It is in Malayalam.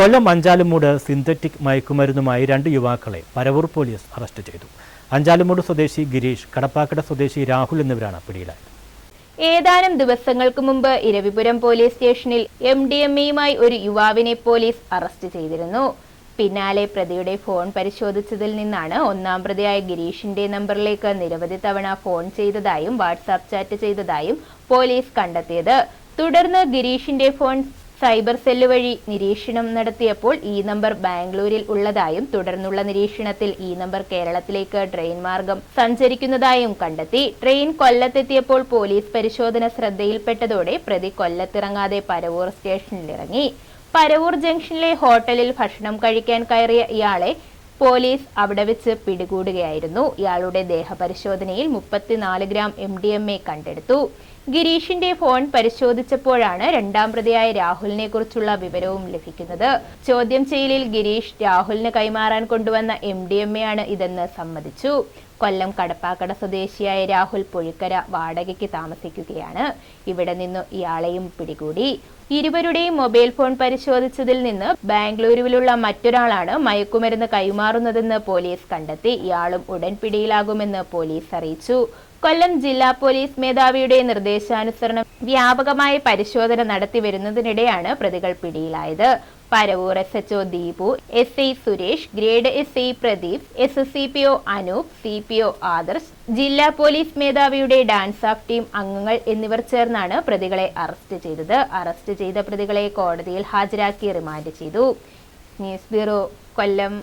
കൊല്ലം അഞ്ചാലുമൂട് സിന്തറ്റിക് മയക്കുമരുന്നുമായി രണ്ട് യുവാക്കളെ പരവൂർ പോലീസ് അറസ്റ്റ് ചെയ്തു. അഞ്ചാലുമൂട് സ്വദേശി ഗിരീഷ് കടപ്പാക്കട സ്വദേശി രാഹുൽ എന്നിവരാണ് പിടിയിലായത്. ഏതാനും ദിവസങ്ങൾക്ക് മുമ്പ് ഇരവിപുരം പോലീസ് സ്റ്റേഷനിൽ എം ഡി എം എയുമായി ഒരു യുവാവിനെ പോലീസ് അറസ്റ്റ് ചെയ്തിരുന്നു. പിന്നാലെ പ്രതിയുടെ ഫോൺ പരിശോധിച്ചതിൽ നിന്നാണ് ഒന്നാം പ്രതിയായ ഗിരീഷിന്റെ നമ്പറിലേക്ക് നിരവധി തവണ ഫോൺ ചെയ്തതായും വാട്സാപ്പ് ചാറ്റ് ചെയ്തതായും പോലീസ് കണ്ടെത്തിയത്. തുടർന്ന് ഗിരീഷിന്റെ ഫോൺ സൈബർ സെല്ല് വഴി നിരീക്ഷണം നടത്തിയപ്പോൾ ഈ നമ്പർ ബാംഗ്ലൂരിൽ ഉള്ളതായും തുടർന്നുള്ള നിരീക്ഷണത്തിൽ ഈ നമ്പർ കേരളത്തിലേക്ക് ട്രെയിൻ മാർഗം സഞ്ചരിക്കുന്നതായും കണ്ടെത്തി. ട്രെയിൻ കൊല്ലത്തെത്തിയപ്പോൾ പോലീസ് പരിശോധന ശ്രദ്ധയിൽപ്പെട്ടതോടെ പ്രതി കൊല്ലത്തിറങ്ങാതെ പരവൂർ സ്റ്റേഷനിലിറങ്ങി. പരവൂർ ജംഗ്ഷനിലെ ഹോട്ടലിൽ ഭക്ഷണം കഴിക്കാൻ കയറിയ ഇയാളെ പോലീസ് അവിടെ വെച്ച് പിടികൂടുകയായിരുന്നു. ഇയാളുടെ ദേഹപരിശോധനയിൽ മുപ്പത്തിനാല് gram M D M A കണ്ടെടുത്തു. ഗിരീഷിന്റെ ഫോൺ പരിശോധിച്ചപ്പോഴാണ് രണ്ടാം പ്രതിയായ രാഹുലിനെ കുറിച്ചുള്ള വിവരവും ലഭിക്കുന്നത്. ചോദ്യം ചെയ്യലിൽ ഗിരീഷ് രാഹുലിന് കൈമാറാൻ കൊണ്ടുവന്ന എം ഡി എം എ ആണ് ഇതെന്ന് സമ്മതിച്ചു. കൊല്ലം കടപ്പാക്കട സ്വദേശിയായ രാഹുൽ പുഴുക്കര വാടകയ്ക്ക് താമസിക്കുകയാണ്. ഇവിടെ നിന്ന് ഇയാളെയും പിടികൂടി. ഇരുവരുടെയും മൊബൈൽ ഫോൺ പരിശോധിച്ചതിൽ നിന്ന് ബാംഗ്ലൂരുവിലുള്ള മറ്റൊരാളാണ് മയക്കുമരുന്ന് കൈമാറുന്നതെന്ന് പോലീസ് കണ്ടെത്തി. ഇയാളും ഉടൻ പിടിയിലാകുമെന്ന് പോലീസ് അറിയിച്ചു. കൊല്ലം ജില്ലാ പോലീസ് മേധാവിയുടെ നിർദ്ദേശാനുസരണം വ്യാപകമായ പരിശോധന നടത്തി വരുന്നതിനിടെയാണ് പ്രതികൾ പിടിയിലായത്. Paravur S H O Deepu S I Suresh grade S I Pradeep S S C P O Anoop C P O Adarsh ജില്ലാ പോലീസ് മേധാവിയുടെ ഡാൻസ് ഓഫ് ടീം അംഗങ്ങൾ എന്നിവർ ചേർന്നാണ് പ്രതികളെ അറസ്റ്റ് ചെയ്തത്. അറസ്റ്റ് ചെയ്ത പ്രതികളെ കോടതിയിൽ ഹാജരാക്കി റിമാൻഡ് ചെയ്തു. News bureau Kollam.